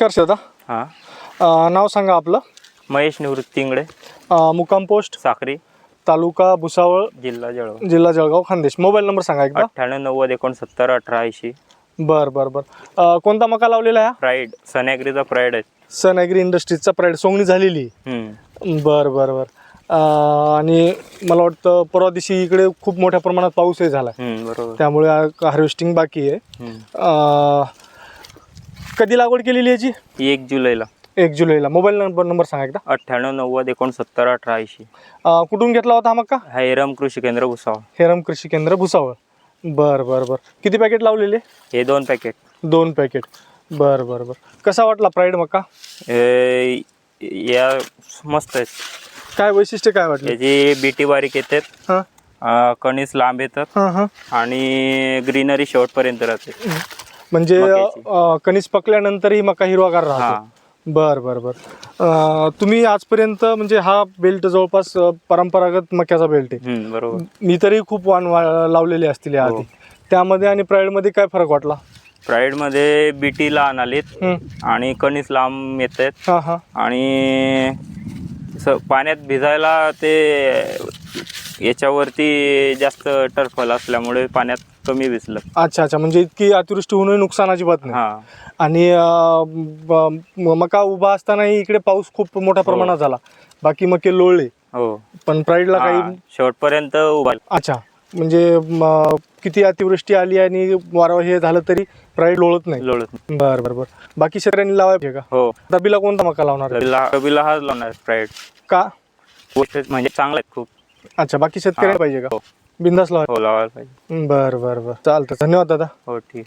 नमस्कार दादा हां. अ, नाव सांगा आपलं. महेश निवृत्ती इंगळे अ, मुक्काम पोस्ट. साखरी तालुका भुसावळ. जिल्हा जळगाव. जिल्हा जळगाव खानदेश. मोबाईल नंबर सांगा एकदा. अठ्ठ्याण्णव नव्वद एकोणसत्तर अठरा ऐंशी. बर बर बर. अ, कोणता मका लावलेला आहे हा? प्राईड. सनॅग्रीचा प्राईड आहे. सन ॲग्री इंडस्ट्रीजचा प्राईड. सोंगणी झालेली. हम्म. बर बर बर. अ, आणि मला वाटतं परवा दिवशी इकडे खूप मोठ्या प्रमाणात पाऊसही झाला हम्म, बरोबर. त्यामुळे हार्वेस्टिंग बाकी आहे. हम्म. अ, कधी लागवड केलेली याची? एक जुलैला. एक जुलैला. मोबाईल नंबर नंबर सांगा एकदा. अठ्ठ्याण्णव नव्वद एकोणसत्तर अठरा ऐंशी अ, कुठून घेतला होता हा मका हैरम कृषी केंद्र भुसावळ. हेरम कृषी केंद्र भुसावळ. बर बर बर. किती पॅकेट लावलेले? हे दोन पॅकेट दोन पॅकेट बर बर बर. कसा वाटला प्राईड मका हे या मस्त आहेत. काय वैशिष्ट्य काय वाटले? याची बीटी बारीक येतात. हां. अं, कणीस लांब येतात. हां हां. आणि ग्रीनरी शेवटपर्यंत राहते. म्हणजे मक्याची. अ, कणीस पकल्यानंतर ही मका हिरवागार राहतो. हां बर बर बर. अ, तुम्ही आजपर्यंत म्हणजे हा बेल्ट जवळपास अ, परंपरागत मक्याचा बेल्ट आहे. हम्म, बरोबर. मी तरी खूप वाण वा- लावलेले असतील या हो. आधी त्यामध्ये आणि प्राईडमध्ये काय फरक वाटला? प्राईडमध्ये बीटी लहान आलीत हं. आणि कणीस लांब येत आहेत हां हां. आणि स- पाण्यात भिजायला ते याच्यावरती जास्त टरफल असल्यामुळे पाण्यात कमी भिजलं अच्छा अच्छा. म्हणजे इतकी अतिवृष्टी होऊनही नुकसान अजिबात नाही हा. आणि अ, ब- म- मका उभा असतानाही इकडे पाऊस खूप मोठ्या प्रमाणात झाला. बाकी मके लोळले. हो. पण प्राईडला काही हा, शेवटपर्यंत उभा अच्छा. म्हणजे म, किती अतिवृष्टी आली आणि वारा हे झालं तरी प्राईड लोळत नाही. लोळत नाही. बर बर बर. बाकी शेतकऱ्यांनी लावायचे का? हो. रबीला कोणता मका लावणार आहे? हाच लावणार स्प्राईड का? म्हणजे चांगला आहे खूप. अच्छा बाकी शेतकऱ्यांनी हा. पाहिजे का? हो. बिंदास लावा. हो लावायला पाहिजे. बर बर बर. चालतं. धन्यवाद दादा. हो ठीक.